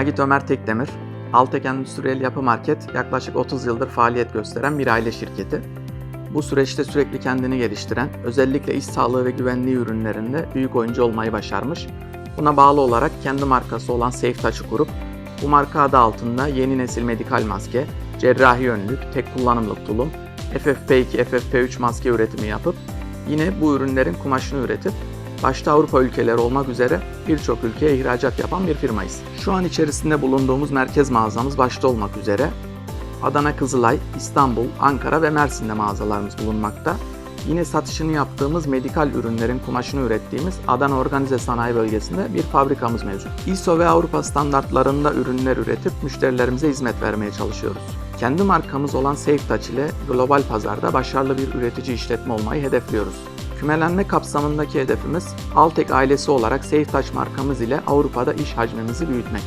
Agit Ömer Tekdemir, Altek Endüstriyel Yapı Market yaklaşık 30 yıldır faaliyet gösteren bir aile şirketi. Bu süreçte sürekli kendini geliştiren, özellikle iş sağlığı ve güvenliği ürünlerinde büyük oyuncu olmayı başarmış. Buna bağlı olarak kendi markası olan Safe Touch'ı kurup bu marka adı altında yeni nesil medikal maske, cerrahi önlük, tek kullanımlık tulum, FFP2, FFP3 maske üretimi yapıp yine bu ürünlerin kumaşını üretip başta Avrupa ülkeleri olmak üzere birçok ülkeye ihracat yapan bir firmayız. Şu an içerisinde bulunduğumuz merkez mağazamız başta olmak üzere Adana Kızılay, İstanbul, Ankara ve Mersin'de mağazalarımız bulunmakta. Yine satışını yaptığımız medikal ürünlerin kumaşını ürettiğimiz Adana Organize Sanayi Bölgesi'nde bir fabrikamız mevcut. ISO ve Avrupa standartlarında ürünler üretip müşterilerimize hizmet vermeye çalışıyoruz. Kendi markamız olan SafeTouch ile global pazarda başarılı bir üretici işletme olmayı hedefliyoruz. Kümelenme kapsamındaki hedefimiz Altek ailesi olarak SafeTouch markamız ile Avrupa'da iş hacmimizi büyütmek.